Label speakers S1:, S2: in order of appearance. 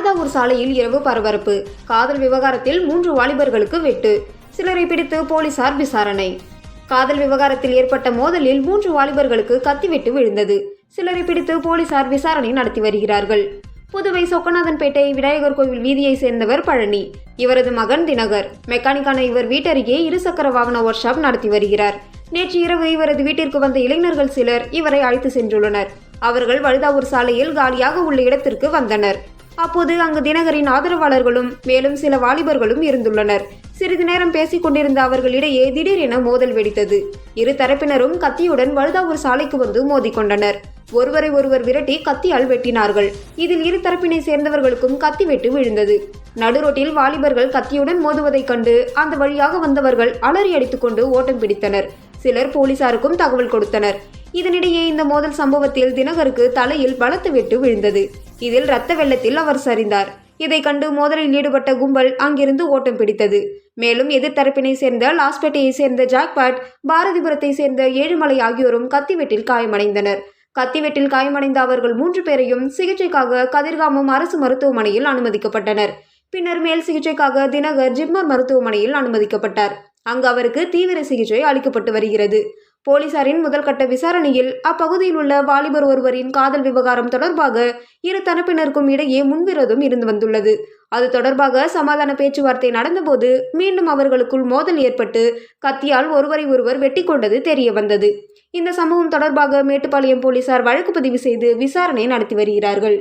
S1: வழுதாவூர் சாலையில் இரவு பரபரப்பு. காதல் விவகாரத்தில் மூன்று வாலிபர்களுக்கு வெட்டு. சிலரை பிடித்து போலீசார் விசாரணை. காதல் விவகாரத்தில் ஏற்பட்ட மோதலில் மூன்று வாலிபர்களுக்கு கத்திவெட்டு விழுந்தது. சிலரை பிடித்து போலீசார் விசாரணை நடத்தி வருகிறார்கள். புதுவை சொக்கநாதன்பேட்டை விநாயகர் கோவில் வீதியை சேர்ந்தவர் பழனி. இவரது மகன் தினகர். மெக்கானிக்கான இவர் வீட்டருகே இருசக்கர வாகன ஒர்க் ஷாப் நடத்தி வருகிறார். நேற்று இரவு இவரது வீட்டிற்கு வந்த இளைஞர்கள் சிலர் இவரை அழைத்து சென்றுள்ளனர். அவர்கள் வழுதாவூர் சாலையில் காலியாக உள்ள இடத்திற்கு வந்தனர். அப்போது அங்கு தினகரின் ஆதரவாளர்களும் மேலும் சில வாலிபர்களும் இருந்துள்ளனர். சிறிது நேரம் பேசிக் கொண்டிருந்த அவர்களிடையே திடீரென மோதல் வெடித்தது. இரு தரப்பினரும் கத்தியுடன் வழுதாவூர் சாலைக்கு வந்து மோதிக்கொண்டனர் ஒருவரை ஒருவர் விரட்டி கத்தியால் வெட்டினார்கள். இதில் இரு தரப்பினை சேர்ந்தவர்களுக்கும் கத்தி வெட்டு விழுந்தது. நடுரோட்டில் வாலிபர்கள் கத்தியுடன் மோதுவதைக் கண்டு அந்த வழியாக வந்தவர்கள் அலறி அடித்துக்கொண்டு ஓட்டம் பிடித்தனர். சிலர் போலீசாருக்கும் தகவல் கொடுத்தனர். இதனிடையே இந்த மோதல் சம்பவத்தில் தினகருக்கு தலையில் பலத்த வெட்டு விழுந்தது. இதில் இரத்த வெள்ளத்தில் அவர் சரிந்தார். இதை கண்டு மோதலில் ஈடுபட்ட கும்பல் அங்கிருந்து ஓட்டம் பிடித்தது. மேலும் எதிர்த்தரப்பினை சேர்ந்த லாஸ்பேட்டையை சேர்ந்த ஜாக்பாட் பாரதிபுரத்தை சேர்ந்த ஏழுமலை ஆகியோரும் கத்திவெட்டில் காயமடைந்தனர். கத்திவெட்டில் காயமடைந்த அவர்கள் மூன்று பேரையும் சிகிச்சைக்காக கதிர்காமம் அரசு மருத்துவமனையில் அனுமதிக்கப்பட்டனர். பின்னர் மேல் சிகிச்சைக்காக தினகர் ஜிப்மர் மருத்துவமனையில் அனுமதிக்கப்பட்டார். அங்கு அவருக்கு தீவிர சிகிச்சை அளிக்கப்பட்டு வருகிறது. போலீசாரின் முதல்கட்ட விசாரணையில் அப்பகுதியில் உள்ள வாலிபர் ஒருவரின் காதல் விவகாரம் தொடர்பாக இரு தரப்பினருக்கும் இடையே முன்விரோதம் இருந்து வந்துள்ளது. அது தொடர்பாக சமாதான பேச்சுவார்த்தை நடந்தபோது மீண்டும் அவர்களுக்குள் மோதல் ஏற்பட்டு கத்தியால் ஒருவரை ஒருவர் வெட்டி கொண்டது தெரிய வந்தது இந்த சம்பவம் தொடர்பாக மேட்டுப்பாளையம் போலீசார் வழக்கு பதிவு செய்து விசாரணை நடத்தி வருகிறார்கள்.